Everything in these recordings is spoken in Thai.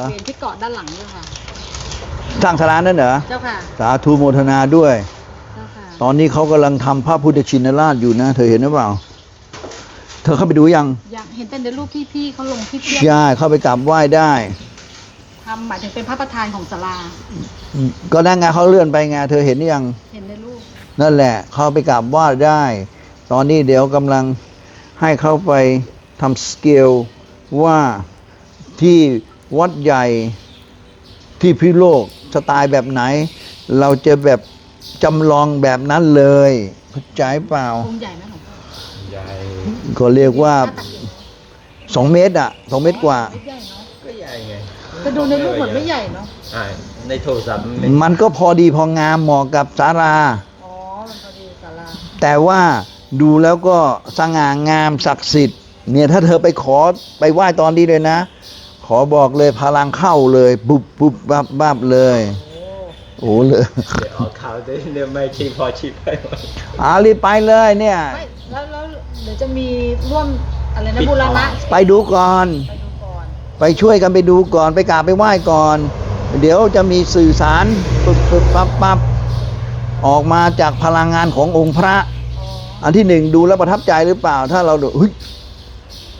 อะเปลี่ยนที่เกาะด้านหลังด้วยค่ะ สร้างสลานั่นเหรอ เจ้าค่ะ สาธุโมทนาด้วย เจ้าค่ะ ตอนนี้เขากำลังทำพระพุทธชินราชอยู่นะ เธอเห็นหรือเปล่า เธอเข้าไปดูยังอยากเห็นแต่ในรูปที่พี่เขาลงที่เทียบใช่เข้าไปกราบไหว้ได้ ทำหมายถึงเป็นพระประธานของศาลา ก็นั่งไงเขาเลื่อนไปไงเธอเห็นหรือยัง เห็นในรูป นั่นแหละ เข้าไปกราบไหว้ได้ ตอนนี้เดี๋ยวกำลังให้เข้าไปทำสเกลว่าที่ วัดใหญ่ที่พิโลกสไตล์แบบไหน เราจะแบบจำลองแบบนั้นเลยเข้าใจเปล่าองค์ใหญ่ไหมหลวงพ่อใหญ่ก็เรียกว่าหน้ตักใหญ่ไหมสองเมตรอะสองเมตรกว่า ไม่ใหญ่เนาะก็ใหญ่ไงแต่ดูในรูปเหมือนไม่ใหญ่เนาะอ่าในโทรศัพท์มันมันก็พอดีพองามเหมาะกับศาลาอ๋อมันพอดีศาลาแต่ว่าดูแล้วก็สง่างามศักดิ์สิทธิ์เนี่ยถ้าเธอไปขอไปไหว้ตอนนี้เลยนะ ขอบอกเลยพลังเข้าเลยบุบบุบบับบับเลยโอ้โอ้เลยเดี๋ยวออกข่าวด้วยเดี๋ยวไม่ชีพอชีพไปหมดอารีบไปเลยเนี่ย ไม่แล้วแล้วเดี๋ยวจะมีร่วมอะไรนะปิดบูรณะทองไปดูก่อน ไปดูก่อนไปช่วยกันไปดูก่อนไปกราบไปไหว้ก่อน เดี๋ยวจะมีสื่อสารปึ๊บปึ๊บปั๊บปั๊บออกมาจากพลังงานขององค์พระอ๋ออันที่หนึ่งดูแล้วประทับใจหรือเปล่า ถ้าเราดูเฮ้ย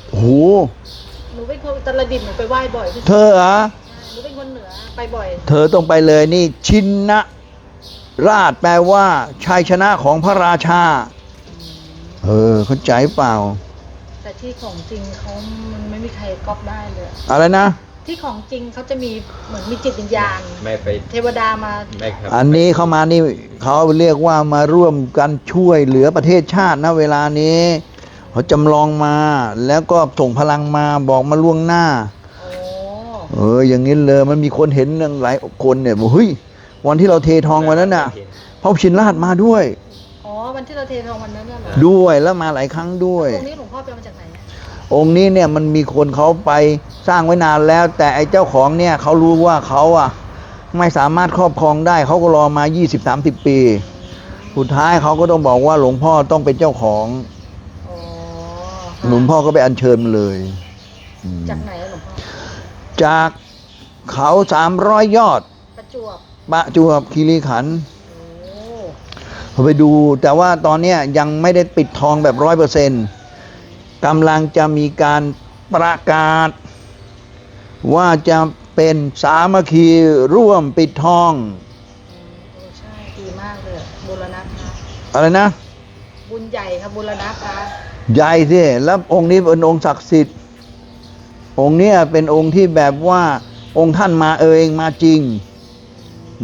โอ้โห หนูเป็นคนอุตรดิตถ์หนูไปไหว้บ่อยพี่เธอเหรอ หนูเป็นคนเหนือไปบ่อย เธอต้องไปเลยนี่ชินนะราชแปลว่าชัยชนะของพระราชา เออเข้าใจเปล่า แต่ที่ของจริงเขามันไม่มีใครก๊อปได้เลย อะไรนะ ที่ของจริงเขาจะมีเหมือนมีจิตวิญญาณ ไม่ไปเทวดามาไม่ครับอันนี้เข้ามานี่เขาเรียกว่ามาร่วมกันช่วยเหลือประเทศชาตินะเวลานี้ เขาจำลองมาแล้วก็ส่งพลังมาบอกมาล่วงหน้าโอ้เอออย่างนี้เลยมันมีคนเห็นหลายคนเนี่ยบอกเฮ้ยวันที่เราเททองวันนั้นน่ะพระชินราชมาด้วยอ๋อวันที่เราเททองวันนั้นน่ะเหรอด้วยแล้วมาหลายครั้งด้วยตรงนี้หลวงพ่อไปเอามาจากไหนอะองค์นี้เนี่ยมันมีคนเขาไปสร้างไว้นานแล้ว แต่ไอ้เจ้าของเนี่ยเขารู้ว่าเขาอะไม่สามารถครอบครองได้เขาก็รอมา 20-30 ปี สุดท้ายเขาก็ต้องบอกว่าหลวงพ่อต้องเป็นเจ้าของอ๋อ หลวงพ่อก็ไปอัญเชิญมาเลยอืมจากไหนอะหลวงพ่อจากเขาสามร้อยยอด ประจวบประจวบคีรีขันธ์โอ้เขาไปดู แต่ว่าตอนเนี้ยยังไม่ได้ปิดทองแบบร้อยเปอร์เซ็นต์กำลังจะมีการประกาศ ว่าจะเป็นสามัคคีร่วมปิดทองอืมโอ้ใช่ดีมากเลยบูรณะพระอะไรนะ บุญใหญ่ครับบูรณะพระ ใหญ่สิแล้วองค์นี้เป็นองค์ศักดิ์สิทธิ์ องค์นี้เป็นองค์ที่แบบว่าองค์ท่านมาเองมาจริง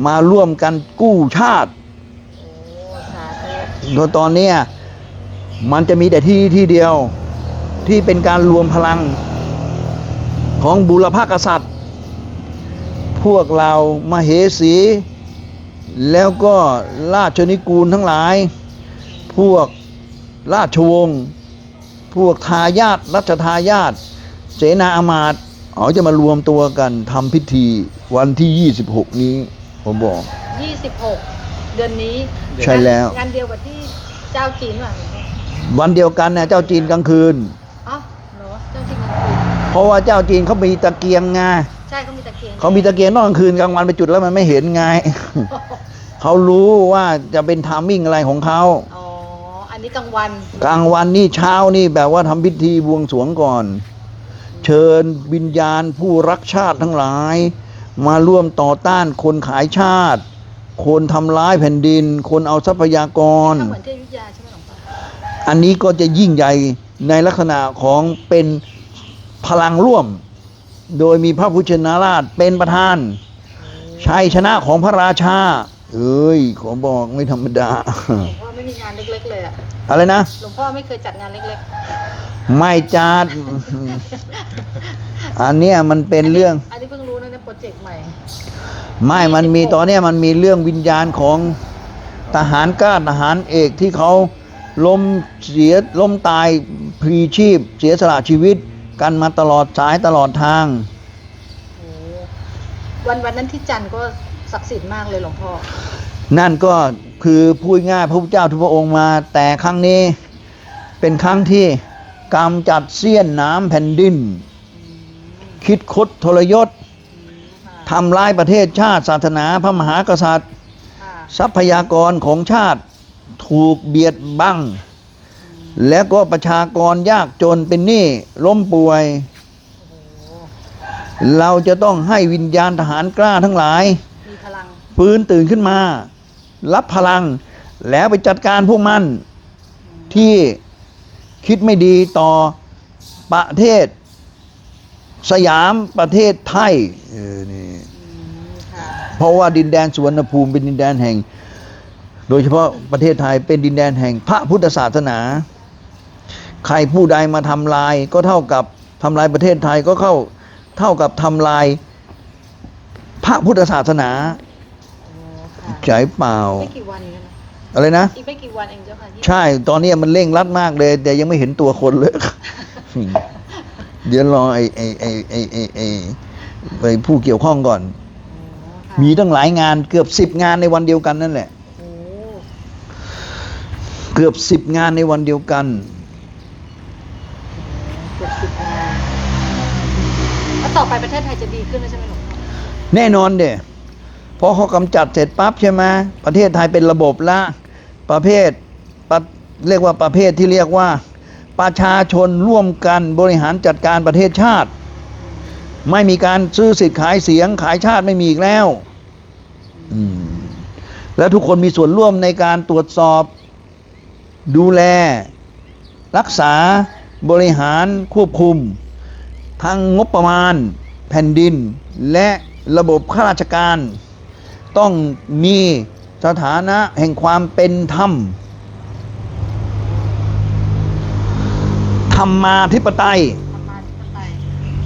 มาร่วมกันกู้ชาติโอ้สาธุเพราะตอนนี้มันจะมีแต่ที่ที่เดียว ที่เป็นการรวมพลังของบุรพกษัตริย์ พวกเรามาเหสี แล้วก็ราชนิกูลทั้งหลาย พวกราชวงศ์ พวกทายาทรัชทายาทเสนาอามาตย์เขาจะมารวมตัวกันทำพิธีวันที่ 26 นี้ ผมบอกยี่สิบหกเดือนนี้ใช่แล้ว งานเดียวกับที่เจ้าจีนว่ะหลวงพ่อวันเดียวกันเนี่ยเจ้าจีนกลางคืนเอ้าเหรอเจ้าจีนกลางคืนเพราะว่าเจ้าจีนเขามีตะเกียงไงใช่เขามีตะเกียงเขามีตะเกียงนอกกลางคืนกลางวันไปจุดแล้วมันไม่เห็นไงเขารู้ว่าจะเป็นทามมิ่งอะไรของเขาอ๋ออั นนี้กลางวัน กลางวันนี่เช้านี่แบบว่าทำพิธีบวงสรวงก่อน เชิญวิญญาณผู้รักชาติทั้งหลาย มาร่วมต่อต้านคนขายชาติ คนทำร้ายแผ่นดิน คนเอาทรัพยากร ก็เหมือนที่อยุธยาใช่ไหมหลวงพ่ออันนี้ก็จะยิ่งใหญ่ในลักษณะของเป็นพลังร่วม โดยมีพระพุทธนาราชเป็นประธาน ชัยชนะของพระราชา เอ้ย ขอบอกไม่ธรรมดาหลวงพ่อไม่มี งานเล็กๆเลยอะอะไรนะ หลวงพ่อไม่เคยจัดงานเล็กไม่จัดๆอันเนี้ยมันเป็นเรื่องอันนี้เพิ่งรู้นะเนี่ยโปรเจกต์ใหม่ ไม่มันมีตอนเนี้ยมันมีเรื่องวิญญาณของทหารกล้าทหารเอกที่เขาล้มเสียล้มตายพลีชีพ เสียสละชีวิต กันมาตลอดสายตลอดทาง โอ้วันวันนั้นที่จันทร์ก็ศักดิ์สิทธิ์มากเลยหลวงพ่อ นั่นก็ คือพูดง่ายพระพุทธเจ้าทุกพระองค์มา แต่ครั้งนี้เป็นครั้งที่กำจัดเสี้ยนน้ำแผ่นดิน คิดคดทรยศทำร้ายประเทศชาติศาสนาพระมหากษัตริย์ค่ะทรัพยากรของชาติถูกเบียดบัง แล้วก็ประชากรยากจนเป็นหนี้ล้มป่วยโอ้เราจะต้องให้วิญญาณทหารกล้าทั้งหลายมีพลังฟื้นตื่นขึ้นมา รับพลัง แล้วไปจัดการพวกมันที่คิดไม่ดีต่อประเทศ สยามประเทศไทยเออนี่เพราะว่าดินแดนสุวรรณภูมิเป็นดินแดนแห่ง โดยเฉพาะประเทศไทยเป็นดินแดนแห่งพระพุทธศาสนา ใครผู้ใดมาทำลายก็เท่ากับทำลายประเทศไทยก็เข้าเท่ากับทำลายพระพุทธศาสนา ใจเปล่า ไม่กี่วันเองนะอะไรนะ อีกไม่กี่วันเองเจ้าค่ะที่ใช่ ตอนนี้มันเร่งรัดมากเลย แต่ยังไม่เห็นตัวคนเลย เดี๋ยวรอไอ้ไอ้ไอ้ไอ้ไอ้ไอ้ไอ้ผู้เกี่ยวข้องก่อนโอ้ค่ะมีตั้งหลายงานเกือบสิบงานในวันเดียวกันนั่นแหละ โอ้เกือบสิบงานในวันเดียวกัน เกือบสิบงานแล้วต่อไปประเทศไทยจะดีขึ้นแล้วใช่ไหมหลวงพ่อแน่นอนเด้ พอเขากำจัดเสร็จปั๊บใช่ไหมประเทศไทยเป็นระบบละประเภทเรียกว่าประเภทที่เรียกว่า ประชาชนร่วมกันบริหารจัดการประเทศชาติ ไม่มีการซื้อสิทธิ์ขายเสียงขายชาติไม่มีอีกแล้วแล้วทุกคนมีส่วนร่วมในการตรวจสอบ ดูแล รักษาบริหารควบคุม ทั้งงบประมาณ แผ่นดิน และระบบข้าราชการ ต้องมีสถานะแห่งความเป็นธรรม ธรรมาธิปไตย ธรรมาธิปไตย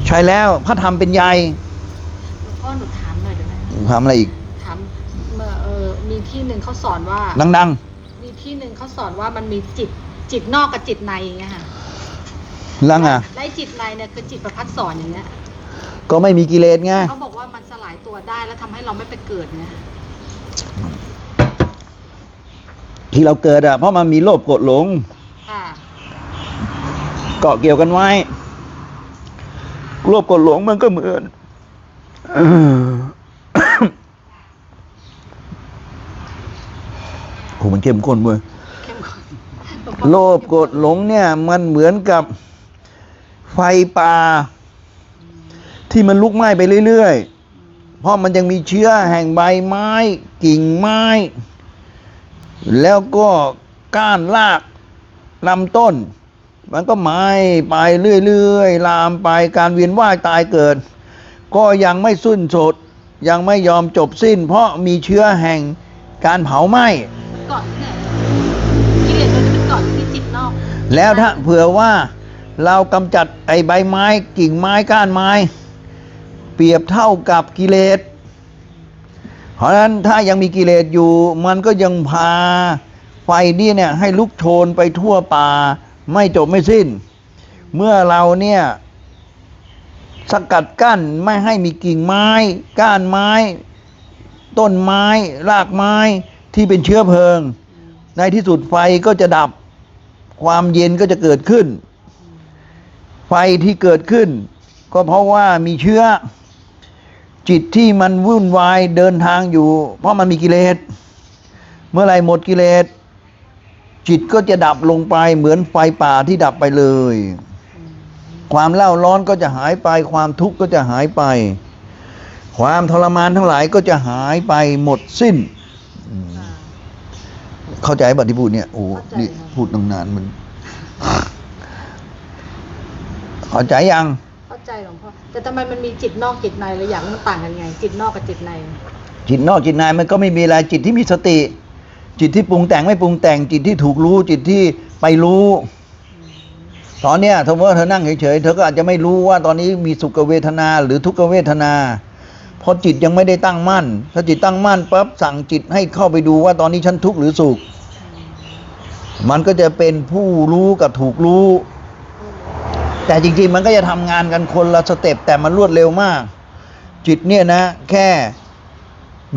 ใช่แล้วพระธรรมเป็นใหญ่หลวงพ่อหนูถามหน่อยได้ไหมทำอะไรอีก ถามเมื่อเออมีที่หนึ่งเขาสอนว่า ดัง มีที่หนึ่งเขาสอนว่ามันมีจิตจิตนอกกับจิตในอย่างเงี้ยค่ะๆ แล้วไงและไอ้จิตในเนี่ยคือจิตประพัดสอนอย่างเงี้ยก็ไม่มีกิเลสไง เขาบอกว่ามันสลายตัวได้แล้วทำให้เราไม่ไปเกิดเนี่ยที่เราเกิดอะเพราะมันมีโลภโกรธหลงค่ะเกาะเกี่ยวกันไว้ โลภโกรธหลงมันก็เหมือนเออโหมันเข้มข้นเว้ยเข้มข้นโลภโกรธหลงเนี่ย มันเหมือนกับไฟป่าที่มันลุกไหม้ไปเรื่อยๆ เพราะมันยังมีเชื้อแห่งใบไม้ กิ่งไม้ แล้วก็ก้านรากลำต้น มันก็ไหม้ไปเรื่อยๆ ลามไปการเวียนว่ายตายเกิด ก็ยังไม่สิ้นสุดยังไม่ยอมจบสิ้น เพราะมีเชื้อแห่งการเผาไหม้มันเกาะที่ไหนกิเลสตัวนี้มันเกาะที่จิตนอก แล้วถ้าเผื่อว่าเรากำจัดไอ้ใบไม้กิ่งไม้ก้านไม้ เปรียบเท่ากับกิเลส เพราะฉะนั้นถ้ายังมีกิเลสอยู่มันก็ยังพาไฟนี่เนี่ยให้ลุกโชนไปทั่วป่าไม่จบไม่สิ้น เมื่อเราเนี่ยสกัดกั้นไม่ให้มีกิ่งไม้ ก้านไม้ ต้นไม้รากไม้ที่เป็นเชื้อเพลิง ในที่สุดไฟก็จะดับความเย็นก็จะเกิดขึ้น ไฟที่เกิดขึ้น ก็เพราะว่ามีเชื้อ จิตที่มันวุ่นวายเดินทางอยู่ เพราะมันมีกิเลส เมื่อไหรหมดกิเลส จิตก็จะดับลงไปเหมือนไฟป่าที่ดับไปเลย ความเล่าร้อนก็จะหายไป ความทุกข์ก็จะหายไป ความทรมานทั้งหลายก็จะหายไปหมดสิ้นค่ะเข้าใจบัติพูดเนี่ยโอ้เข้าใจนี่ครับพูดตั้งนานมัน เข้าใจยังเข้า ใจหลวงพ่อแต่ทำไมมันมีจิตนอกจิตในเลยอย่างมันต่างกันไง จิตนอกกับจิตใน จิตนอกจิตในมันก็ไม่มีอะไรจิตที่มีสติ จิตที่ปรุงแต่งไม่ปรุงแต่ง จิตที่ถูกรู้ จิตที่ไปรู้ตอนเนี้ยสมมติว่าเธอนั่งเฉยๆเธอก็อาจจะไม่รู้ว่าตอนนี้มีสุขเวทนาหรือทุกขเวทนาเพราะจิตยังไม่ได้ตั้งมั่น ถ้าจิตตั้งมั่นปั๊บสั่งจิตให้เข้าไปดูว่าตอนนี้ฉันทุกข์หรือสุข มันก็จะเป็นผู้รู้กับถูกรู้ แต่จริงๆมันก็จะทำงานกันคนละสเต็ปแต่มันรวดเร็วมาก จิตเนี่ยนะแค่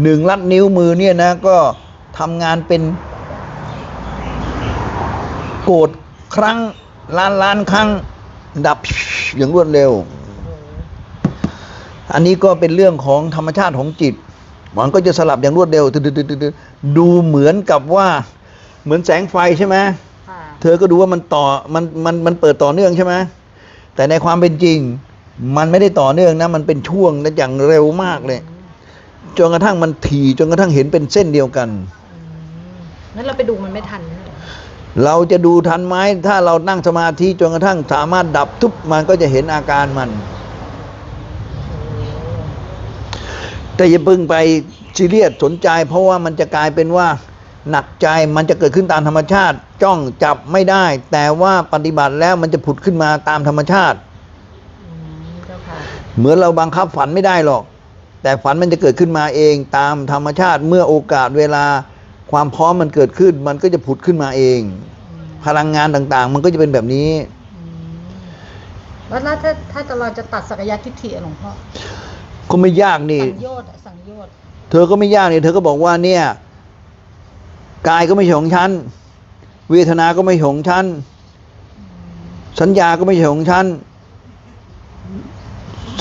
หนึ่งลัดนิ้วมือเนี่ยนะก็ทำงานเป็นโกรธครั้งล้านล้านครั้ง ดับอย่างรวดเร็ว อันนี้ก็เป็นเรื่องของธรรมชาติของจิตมันก็จะสลับอย่างรวดเร็วตึ๊ดๆๆๆดูเหมือนกับว่าเหมือนแสงไฟใช่ไหมค่ะเธอก็ดูว่ามันต่อมันมันมันเปิดต่อเนื่องใช่ไหม แต่ในความเป็นจริง มันไม่ได้ต่อเนื่องนะ มันเป็นช่วงนะอย่างเร็วมากเลยจนกระทั่งมันถี่จนกระทั่งเห็นเป็นเส้นเดียวกันอืมงั้นเราไปดูมันไม่ทันใช่ไหมเราจะดูทันไหมถ้าเรานั่งสมาธิจนกระทั่งสามารถดับทุบมันก็จะเห็นอาการมัน แต่อย่าเพิ่งไปซีเรียสสนใจ เพราะว่ามันจะกลายเป็นว่า หนักใจมันจะเกิดขึ้นตามธรรมชาติ จ้องจับไม่ได้ แต่ว่าปฏิบัติแล้วมันจะผุดขึ้นมาตามธรรมชาติอืมเจ้าค่ะเหมือนเราบังคับฝันไม่ได้หรอก แต่ฝันมันจะเกิดขึ้นมาเองตามธรรมชาติเมื่อโอกาสเวลาความพร้อมมันเกิดขึ้น มันก็จะผุดขึ้นมาเองอืมพลังงานต่างๆ มันก็จะเป็นแบบนี้อืมแล้วถ้าถ้าเราจะตัดสักยะทิฏฐิอะหลวงพ่อก็ไม่ยากนี่สังโยชน์อะสังโยชน์เธอก็ไม่ยากนี่เธอก็บอกว่าเนี่ย กายก็ไม่ใช่ของฉันเวทนาก็ไม่ใช่ของฉันสัญญาก็ไม่ใช่ของฉัน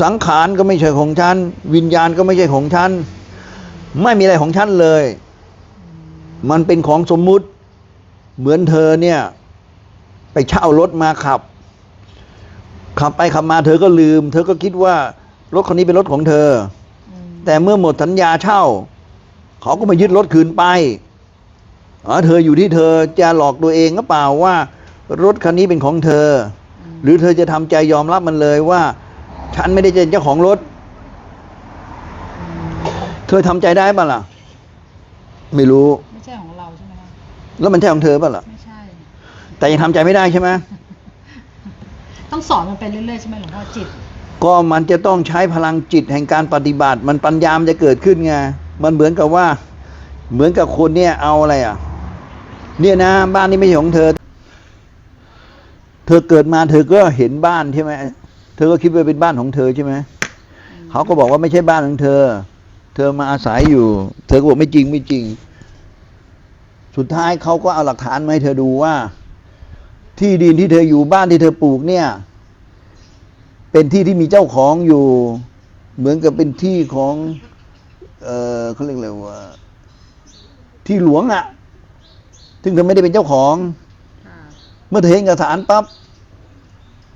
สังขารก็ไม่ใช่ของฉันวิญญาณก็ไม่ใช่ของฉันไม่มีอะไรของฉันเลย มันเป็นของสมมุติ เหมือนเธอเนี่ย ไปเช่ารถมาขับ ขับไปขับมาเธอก็ลืม เธอก็คิดว่ารถคันนี้เป็นรถของเธอ แต่เมื่อหมดสัญญาเช่า เขาก็มายึดรถคืนไป อ๋อเธออยู่ที่เธอจะหลอกตัวเองก็เปล่าว่า รถคันนี้เป็นของเธอ หรือเธอจะทำใจยอมรับมันเลยว่า ฉันไม่ได้เป็นเจ้าของรถ เธอทำใจได้ป่ะล่ะ ไม่รู้ ไม่ใช่ของเราใช่ไหมคะแล้วมันใช่ของเธอป่ะล่ะ ไม่ใช่ แต่ยังทำใจไม่ได้ใช่ไหมต้องสอนมันไปเรื่อยๆใช่ไหมหลวงพ่อจิต ก็มันจะต้องใช้พลังจิตแห่งการปฏิบัติ มันปัญญามนจะเกิดขึ้นไง มันเหมือนกับว่า เหมือนกับคนเนี่ยเอาอะไรอะ เนี่ยนะ บ้านนี้ไม่ใช่ของเธอ เธอเกิดมาเธอก็เห็นบ้านใช่ไหมเธอก็คิดว่าเป็นบ้านของเธอใช่ไหมเขาก็บอกว่าไม่ใช่บ้านของเธอ เธอมาอาศัยอยู่ เธอก็บอกไม่จริงไม่จริง สุดท้ายเขาก็เอาหลักฐานมาให้เธอดูว่า ที่ดินที่เธออยู่บ้านที่เธอปลูกเนี่ย เป็นที่ที่มีเจ้าของอยู่ เหมือนกับเป็นที่ของ เออเขาเรียกอะไรว่าที่หลวงอะ่ะ ซึ่งเธอไม่ได้เป็นเจ้าของค่ะเมื่อเธอเห็นเอกสารปั๊บ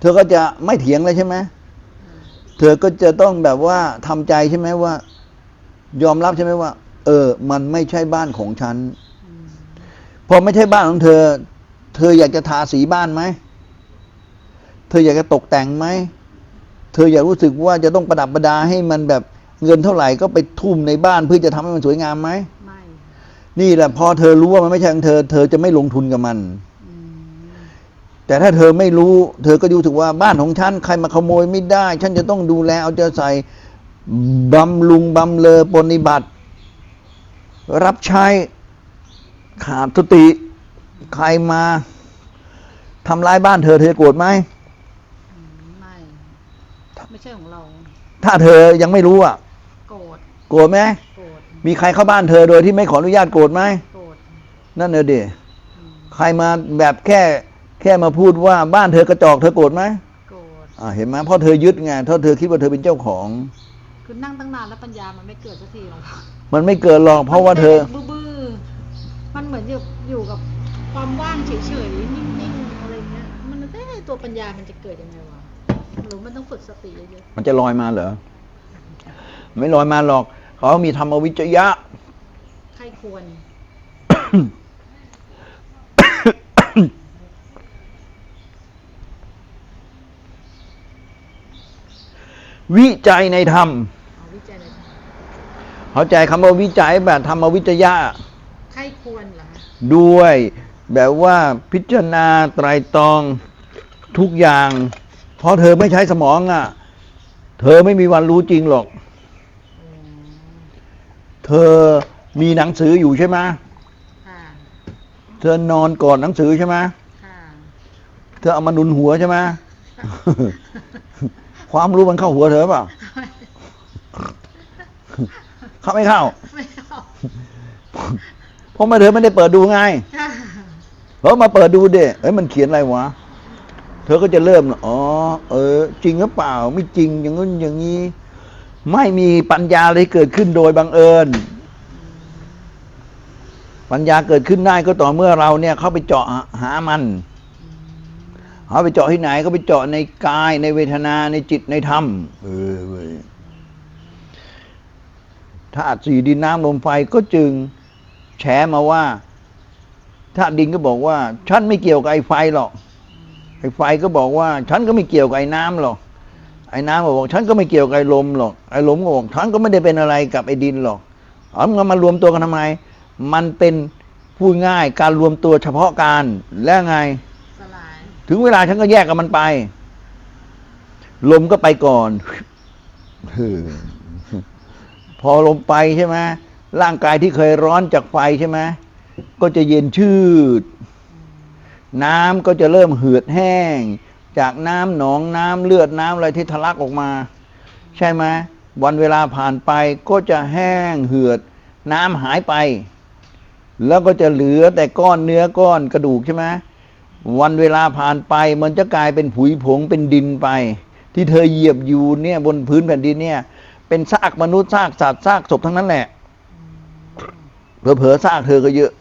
เธอก็จะไม่เถียงเลยใช่ไหมเธอก็จะต้องแบบว่าทำใจใช่ไหมว่า ยอมรับใช่ไหมว่า เออ มันไม่ใช่บ้านของฉันอืมพอไม่ใช่บ้านของเธอ เธออยากจะทาสีบ้านไหม เธออยากจะตกแต่งไหม เธออยากรู้สึกว่าจะต้องประดับประดาให้มันแบบเงินเท่าไหร่ก็ไปทุ่มในบ้านเพื่อจะทำให้มันสวยงามไหมไม่ นี่แหละพอเธอรู้ว่ามันไม่ใช่ของเธอ เธอจะไม่ลงทุนกับมันอืมแต่ถ้าเธอไม่รู้ เธอก็ดูถึกว่าบ้านของฉันใครมาขโมยไม่ได้ ฉันจะต้องดูแลเอาใจใส่บำรุงบำเลอปฏิบัติ รับใช้ขาดสติใครมาทำร้ายบ้านเธอเธอโกรธไหมอืมไม่ไม่ใช่ของเรา ถ้าเธอยังไม่รู้อะ โกรธโกรธไหมโกรธ มีใครเข้าบ้านเธอโดยที่ไม่ขออนุญาตโกรธไหมโกรธนั่นเออดิอืมใครมาแบบแค่แค่มาพูดว่าบ้านเธอกระจอกเธอโกรธไหมโกรธอ่าเห็นไหมเพราะเธอยึดไงเพราะเธอคิดว่าเธอเป็นเจ้าของ คือนั่งตั้งนานแล้วปัญญามันไม่เกิดสักทีหรอกมันไม่เกิดหรอกเพราะว่าเธอบื้อบื้อๆมันเหมือนอยู่อยู่กับความว่างเฉยๆนิ่งๆอะไรเงี้ยมันเอ๊ะตัวปัญญามันจะเกิดยังไงวะหรือมันต้องฝึกสติเยอะมันจะลอยมาเหรอไม่ลอยมาหรอก เขามีธรรมวิจยะๆใครควร วิจัยในธรรม เอาวิจัยเลยเข้าใจคำว่าวิจัยแบบธรรมวิจยะ ใครควรเหรอคะด้วยแบบว่าพิจารณาไตรตรองทุกอย่าง เพราะเธอไม่ใช้สมองอะ เธอไม่มีวันรู้จริงหรอกอืม เธอมีหนังสืออยู่ใช่ไหมค่ะเธอนอนกอดหนังสือใช่ไหมค่ะเธอเอามาหนุนหัวใช่ไหม ความรู้มันเข้าหัวเธอเปล่า เข้าไม่เข้า ไม่เอาเพราะมาเธอไม่ได้เปิดดูไงค่ะเออมาเปิดดูเด็เอ้ยมันเขียนอะไรวะ เธอก็จะเริ่ม อ๋อ เออ จริงหรือเปล่า ไม่จริงอย่างนู้นอย่างนี้ ไม่มีปัญญาเลยเกิดขึ้นโดยบังเอิญ ปัญญาเกิดขึ้นได้ก็ต่อเมื่อเราเนี่ยเข้าไปเจาะหามันเขาไปเจาะที่ไหนก็ไปเจาะในกายในเวทนาในจิตในธรรมเออเว้ยธาตุสี่ดินน้ำลมไฟก็จึงแฉมาว่าธาตุดินก็บอกว่า ฉันไม่เกี่ยวกับไอ้ไฟหรอกไอ้ไฟก็บอกว่า ฉันก็ไม่เกี่ยวกับไอ้น้ำหรอก ไอ้น้ำก็บอกฉันก็ไม่เกี่ยวกับไอ้ลมหรอกไอ้ลมก็บอกฉันก็ไม่ได้เป็นอะไรกับไอ้ดินหรอกเอามันมารวมตัวกันทำไม มันเป็นพูดง่ายการรวมตัวเฉพาะการและไงสลายถึงเวลาฉันก็แยกกับมันไป ลมก็ไปก่อนเฮ้อพอลมไปใช่ไหมร่างกายที่เคยร้อนจากไฟใช่ไหมก็จะเย็นชืด น้ำก็จะเริ่มเหือดแห้ง จากน้ำหนองน้ำเลือดน้ำอะไรที่ทะลักออกมา ใช่ไหมวันเวลาผ่านไปก็จะแห้งเหือด น้ำหายไป แล้วก็จะเหลือแต่ก้อนเนื้อก้อนกระดูกใช่ไหมวันเวลาผ่านไปมันจะกลายเป็นผุยผงเป็นดินไป ที่เธอเหยียบอยู่เนี่ยบนพื้นแผ่นดินเนี่ย เป็นซากมนุษย์ซากสัตว์ซากศพทั้งนั้นแหละเผลอๆซากเธอก็เยอะ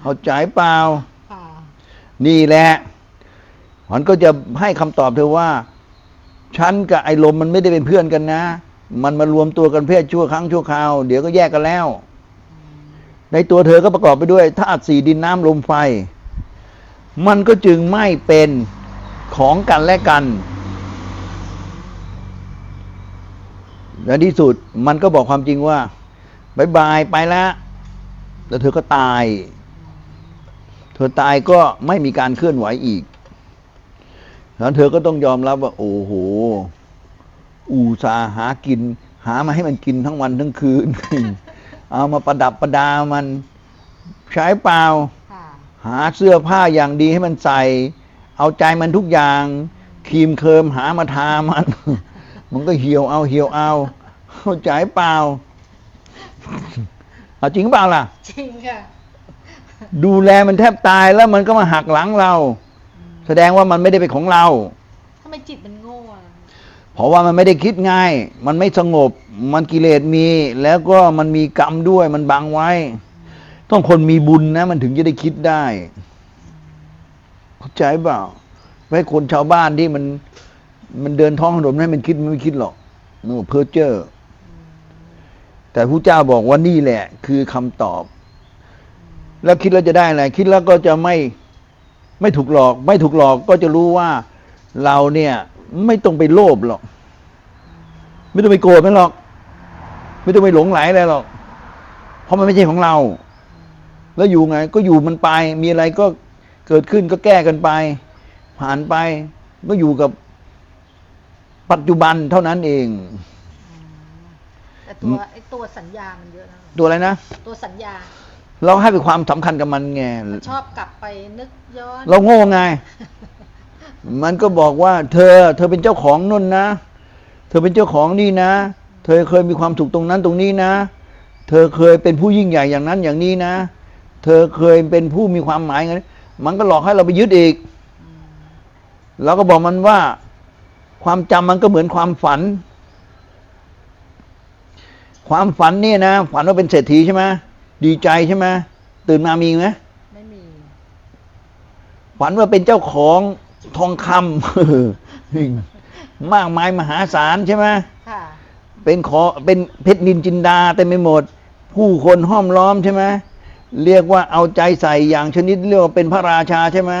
เข้าใจเปล่า นี่แหละ มันก็จะให้คำตอบเธอว่า ฉันกับไอ้ลมมันไม่ได้เป็นเพื่อนกันนะ มันมารวมตัวกันเพศชั่วครั้งชั่วคราว เดี๋ยวก็แยกกันแล้ว ในตัวเธอก็ประกอบไปด้วยธาตุสี่ดินน้ำลมไฟ มันก็จึงไม่เป็นของกันและกันและที่สุดมันก็บอกความจริงว่าบายบายไปแล้ว แล้วเธอก็ตาย เธอตายก็ไม่มีการเคลื่อนไหวอีก แล้วเธอก็ต้องยอมรับว่า โอ้โหอูสาห์หากิน หามาให้มันกินทั้งวันทั้งคืน เอามาประดับประดามันใช้เปล่าค่ะหาเสื้อผ้าอย่างดีให้มันใส่ เอาใจมันทุกอย่างครีมเคิมหามาทามัน มันก็เหี่ยวเอาเหี่ยวเอาเข้าใจเปล่า เอาจริงเปล่าล่ะ จริงค่ะ ดูแลมันแทบตายแล้วมันก็มาหักหลังเรา แสดงว่ามันไม่ได้เป็นของเราทำไมจิตมันโง่อะเพราะว่ามันไม่ได้คิดง่าย มันไม่สงบ มันกิเลสมี แล้วก็มันมีกรรมด้วย มันบังไว้ ต้องคนมีบุญนะ มันถึงจะได้คิดได้เข้าใจเปล่าไม่คนชาวบ้านที่มัน มันเดินท้องถนนให้มันคิดมันไม่คิดหรอกมันบอกเพ้อเจอ้อแต่ผู้เจ้าบอกว่านี่แหละ คือคำตอบ แล้วคิดแล้วจะได้อะไรคิดแล้วก็จะไม่ไม่ถูกหลอก ไม่ถูกหลอกก็จะรู้ว่าเราเนี่ย ไม่ต้องไปโลภหรอก ไม่ต้องไปโกรธมันหรอก ไม่ต้องไปหลงไหลอะไรหรอก เพราะมันไม่ใช่ของเรา แล้วอยู่ไง ก็อยู่มันไป มีอะไรก็เกิดขึ้นก็แก้กันไป ผ่านไปก็อยู่กับปัจจุบันเท่านั้นเองแต่ตัวไอ้ตัวสัญญามันเยอะนะตัวอะไรนะตัวสัญญา เราให้ไปความสำคัญกับมันไงมันชอบกลับไปนึกย้อนเราโง่ไง มันก็บอกว่า เธอ เธอเป็นเจ้าของนุ่นนะ เธอเป็นเจ้าของนี่นะ เธอเคยมีความสุขตรงนั้นตรงนี้นะ เธอเคยเป็นผู้ยิ่งใหญ่อย่างนั้นอย่างนี้นะ เธอเคยเป็นผู้มีความหมายงั้นมันก็หลอกให้เราไปยึดอีกเราก็บอกมันว่า ความจำมันก็เหมือนความฝัน ความฝันเนี่ยนะ ฝันว่าเป็นเศรษฐีใช่ไหม ดีใจใช่ไหมตื่นมามีไหมไม่มี ฝันว่าเป็นเจ้าของทองคำมากมายมหาศาลใช่ไหมค่ะเป็นขอเป็นเพชรนินจินดาเต็มไปหมด ผู้คนห้อมล้อมใช่ไหมเรียกว่าเอาใจใส่อย่างชนิดเรียกว่าเป็นพระราชาใช่ไหม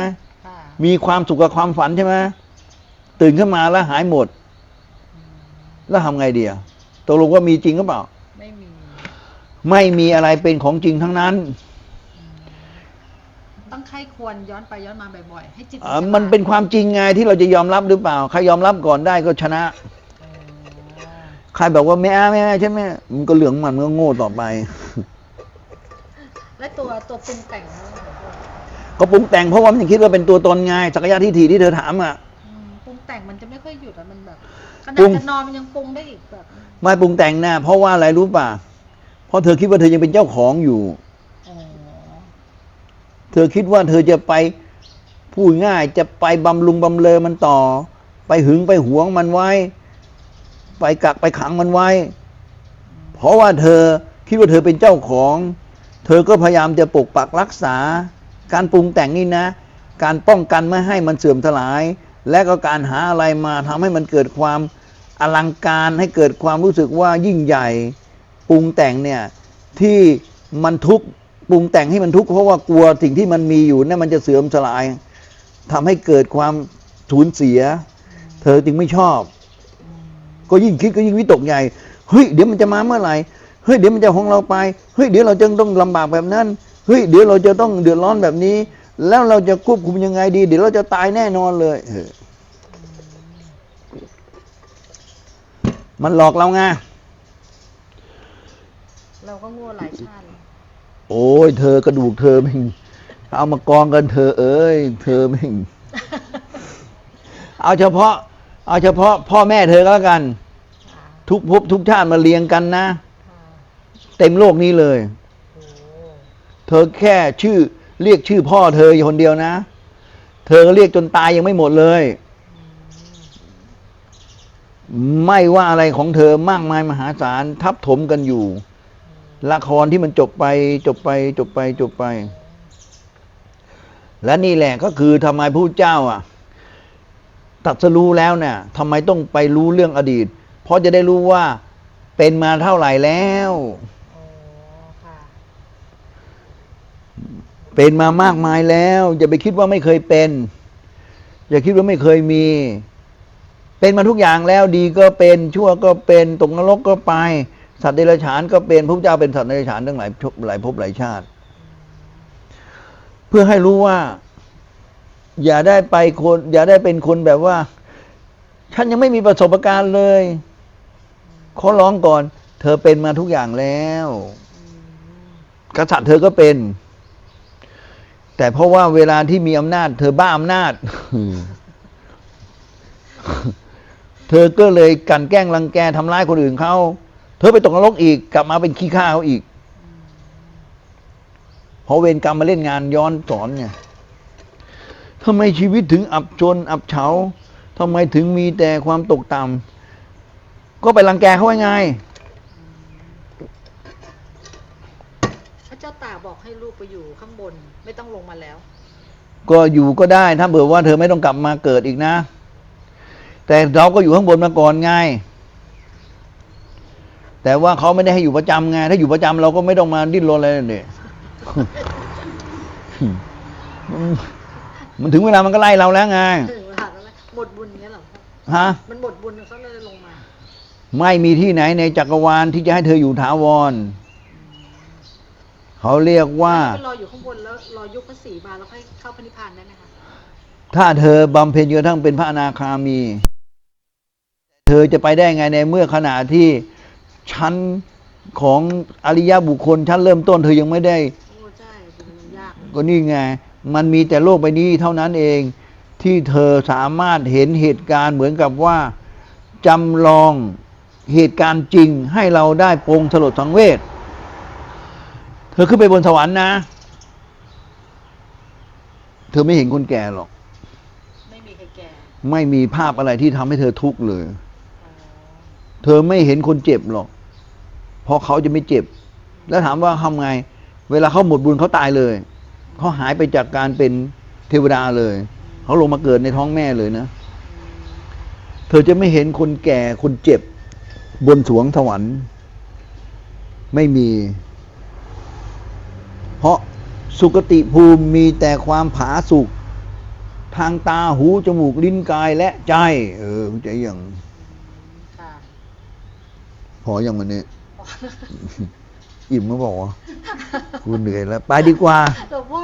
ค่ะมีความสุขกับความฝันใช่ไหมตื่นขึ้นมาแล้วหายหมด แล้วทำไงเดียวตกลงว่ามีจริงหรือเปล่าไม่มี ไม่มีอะไรเป็นของจริงทั้งนั้น ต้องใครควรย้อนไปย้อนมาบ่อยๆให้จิตอ่ามันเป็นความจริงไงที่เราจะยอมรับหรือเปล่า ใครยอมรับก่อนได้ก็ชนะอ๋อใครบอกว่าไม่เอาไม่เอาใช่ไหมมันก็เหลืองมันมันก็โง่ต่อไป และตัวตัวปรุงแต่งเขาเนี่ยก็ปรุงแต่งเพราะว่ามันยังคิดว่าเป็นตัวตนไงสักยะทิฏฐิที่เธอถามอะ อืมปรุงแต่งมันจะไม่ค่อยหยุดอะมันแบบขปรุนาดง จะนอนมันยังปรุงได้อีกแบบ ไม่ปรุงแต่งนะเพราะว่าอะไรรู้ป่ะ เพราะเธอคิดว่าเธอยังเป็นเจ้าของอยู่อ๋อเธอคิดว่าเธอจะไปพูดง่ายจะไปบำรุงบำเลอมันต่อ ไปหึงไปหวงมันไว้ ไปกักไปขังมันไว้ เพราะว่าเธอคิดว่าเธอเป็นเจ้าของ เธอก็พยายามจะปกปักรักษา การปรุงแต่งนี่นะ การป้องกันไม่ให้มันเสื่อมสลาย และก็การหาอะไรมาทำให้มันเกิดความอลังการให้เกิดความรู้สึกว่ายิ่งใหญ่ ปรุงแต่งเนี่ยที่มันทุกข์ปรุงแต่งให้มันทุกข์เพราะว่ากลัวสิ่งที่มันมีอยู่นั่นมันจะเสื่อมสลายทำให้เกิดความสูญเสีย เธอจึงไม่ชอบ ก็ยิ่งคิดก็ยิ่งวิตกใหญ่เฮ้ยเดี๋ยวมันจะมาเมื่อไหร่เฮ้ยเดี๋ยวมันจะของเราไปเฮ้ยเดี๋ยวเราจะต้องลำบากแบบนั้นเฮ้ยเดี๋ยวเราจะต้องเดือดร้อนแบบนี้ แล้วเราจะควบคุมยังไงดี เดี๋ยวเราจะตายแน่นอนเลยเออมันหลอกเราไง เราก็โง่หลายชาติโอ้ยเธอกระดูกเธอแม่งเอามากองกันเธอ เอ้ยเธอแม่งเอาเฉพาะ เอาเฉพาะ พ่อแม่เธอก็แล้วกัน ทุกภพทุกชาติมาเรียงกันนะ เต็มโลกนี้เลย เธอแค่ชื่อเรียกชื่อพ่อเธออยู่คนเดียวนะ เธอก็เรียกจนตายยังไม่หมดเลย ไม่ว่าอะไรของเธอมากมายมหาศาลทับถมกันอยู่ ละครที่มันจบไปจบไปจบไปจบไป และนี่แหละก็คือทำไมพระพุทธเจ้าอะตรัดสรู้แล้วเนี่ยทำไมต้องไปรู้เรื่องอดีต เพราะจะได้รู้ว่าเป็นมาเท่าไหร่แล้วโอ้ค่ะเป็นมามากมายแล้ว อย่าไปคิดว่าไม่เคยเป็น อย่าคิดว่าไม่เคยมี เป็นมาทุกอย่างแล้วดีก็เป็นชั่วก็เป็นตกนรกก็ไป สัตว์เดรัจฉานก็เป็นพระเจ้าเป็นสัตว์เดรัจฉานตั้งหลายภพหลายภพหลายชาติ เพื่อให้รู้ว่า อย่าได้ไปคน อย่าได้เป็นคนแบบว่า ฉันยังไม่มีประสบการณ์เลยขอร้องก่อน เธอเป็นมาทุกอย่างแล้วกษัตริย์เธอก็เป็น แต่เพราะว่าเวลาที่มีอำนาจ เธอบ้าอำนาจเธอก็เลยกันแกล้งรังแกทำร้ายคนอื่นเขา เธอไปตกนรกอีกกลับมาเป็นขี้ข้าเขาอีกเพราะเวรกรรมมาเล่นงานย้อนสอนไงทำไมชีวิตถึงอับจน อับเฉาทำไมถึงมีแต่ความตกต่ำก็ไปรังแกเขาไว้ไงพระเจ้าตากบอกให้ลูกไปอยู่ข้างบน ไม่ต้องลงมาแล้ว ก็อยู่ก็ได้ถ้าเผื่อว่าเธอไม่ต้องกลับมาเกิดอีกนะ แต่เราก็อยู่ข้างบนมาก่อนไง แต่ว่าเขาไม่ได้ให้อยู่ประจำไงถ้าอยู่ประจำเราก็ไม่ต้องมาดิ้นรนอะไรเนี่ยมันถึงเวลามันก็ไล่เราแล้วไงถึงเวลาแล้วไหมหมดบุญอย่างเงี้ยเหรอฮะมันหมดบุญเขาเลยลงมา ไม่มีที่ไหนในจักรวาลที่จะให้เธออยู่ถาวรเขาเรียกว่าไปรออยู่ข้างบนแล้วรอยุคพระศรีมาแล้วค่อยเข้าพระนิพพานได้ไหมคะถ้าเธอบำเพ็ญจนกระทั่งเป็นพระอนาคามี เธอจะไปได้ไงในเมื่อขณะที่ ชั้นของอริยบุคคลชั้นเริ่มต้นเธอยังไม่ได้ โอ้ใช่มันยากก็นี่ไง มันมีแต่โลกใบนี้เท่านั้นเองที่เธอสามารถเห็นเหตุการณ์เหมือนกับว่าจำลองเหตุการณ์จริงให้เราได้ปรงสลดสังเวชเธอขึ้นไปบนสวรรค์นะ เธอไม่เห็นคนแก่หรอก ไม่มีใครแก่ไม่มีภาพอะไรที่ทำให้เธอทุกข์เลยอ๋อเธอไม่เห็นคนเจ็บหรอก เพราะเขาจะไม่เจ็บ แล้วถามว่าทำไง เวลาเขาหมดบุญเขาตายเลย เขาหายไปจากการเป็นเทวดาเลย เขาลงมาเกิดในท้องแม่เลยนะ เธอจะไม่เห็นคนแก่คนเจ็บบนสวงสวรรค์ไม่มี เพราะสุคติภูมิมีแต่ความผาสุกทางตาหูจมูกลิ้นกายและใจ เออเข้าใจยังค่ะพออย่างวันนี้ อิ่มก็บอกว่ากูเหนื่อยแล้ว ไปดีกว่า หลวงพ่อ